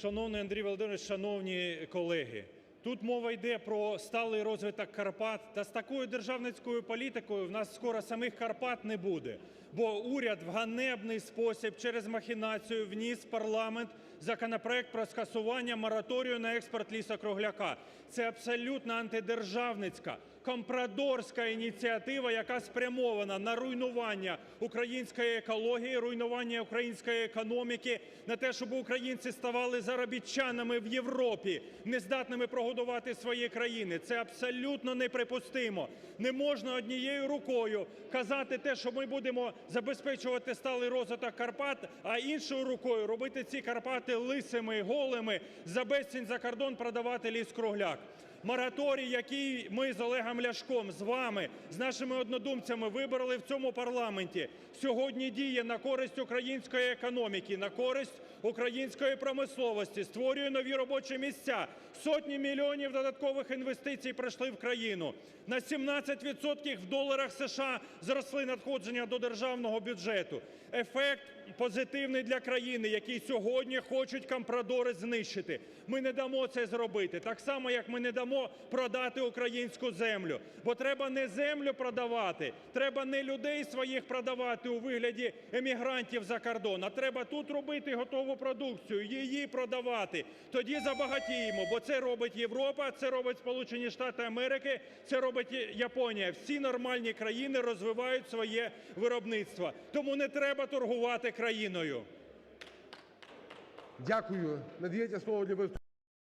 Шановний Андрій Володимирович, шановні колеги, тут мова йде про сталий розвиток Карпат. Та з такою державницькою політикою в нас скоро самих Карпат не буде, бо уряд в ганебний спосіб через махінацію вніс парламент законопроект про скасування мораторію на експорт лісу-кругляка. Це абсолютно антидержавницька, компрадорська ініціатива, яка спрямована на руйнування української екології, руйнування української економіки, на те, щоб українці ставали заробітчанами в Європі, нездатними прогодувати свої країни. Це абсолютно неприпустимо. Не можна однією рукою казати те, що ми будемо забезпечувати сталий розвиток Карпат, а іншою рукою робити ці Карпати лисими, голими, за безцінь за кордон продавати ліс-кругляк. Мораторій, який ми з Олегом Ляшком, з вами, з нашими однодумцями вибороли в цьому парламенті, сьогодні діє на користь української економіки, на користь української промисловості, створює нові робочі місця. Сотні мільйонів додаткових інвестицій прийшли в країну. На 17 відсотків в доларах США зросли надходження до державного бюджету. Ефект позитивний для країни, який сьогодні хочуть компрадори знищити. Ми не дамо це зробити. Так само, як ми не дамо продати українську землю. Бо треба не землю продавати, треба не людей своїх продавати у вигляді емігрантів за кордон, а треба тут робити готову продукцію, її продавати. Тоді забагатіємо, бо це робить Європа, це робить Сполучені Штати Америки, це робить Японія. Всі нормальні країни розвивають своє виробництво. Тому не треба торгувати країною. Дякую. Надається слово для виступу